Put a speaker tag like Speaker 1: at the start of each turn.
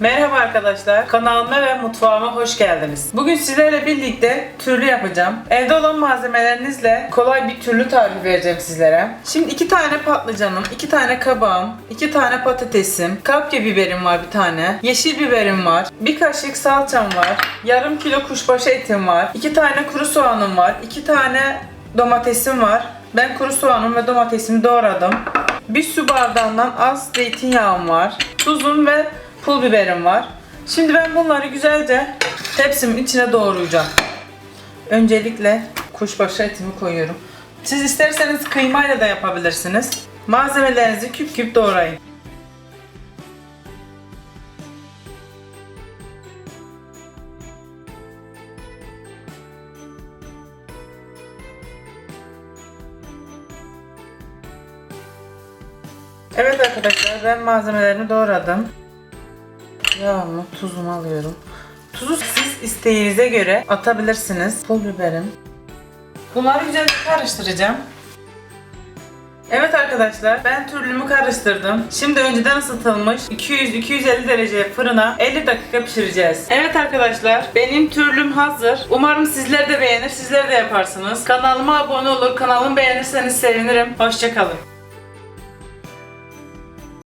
Speaker 1: Merhaba arkadaşlar, kanalıma ve mutfağıma hoş geldiniz. Bugün sizlerle birlikte türlü yapacağım. Evde olan malzemelerinizle kolay bir türlü tarifi vereceğim sizlere. Şimdi iki tane patlıcanım, iki tane kabağım, iki tane patatesim, kapya biberim var bir tane, yeşil biberim var, bir kaşık salçam var, yarım kilo kuşbaşı etim var, iki tane kuru soğanım var, iki tane domatesim var. Ben kuru soğanım ve domatesimi doğradım. Bir su bardağından az zeytinyağım var. Tuzum ve pul biberim var. Şimdi ben bunları güzelce tepsimin içine doğrayacağım. Öncelikle kuşbaşı etimi koyuyorum. Siz isterseniz kıymayla da yapabilirsiniz. Malzemelerinizi küp küp doğrayın. Evet arkadaşlar ben malzemelerimi doğradım. Yağımı, tuzumu alıyorum. Tuzu siz isteğinize göre atabilirsiniz. Pul biberim. Bunları güzelce karıştıracağım. Evet arkadaşlar ben türlümü karıştırdım. Şimdi önceden ısıtılmış 200-250 derece fırına 50 dakika pişireceğiz. Evet arkadaşlar benim türlüm hazır. Umarım sizler de beğenir, sizler de yaparsınız. Kanalıma abone olur, kanalımı beğenirseniz sevinirim. Hoşçakalın.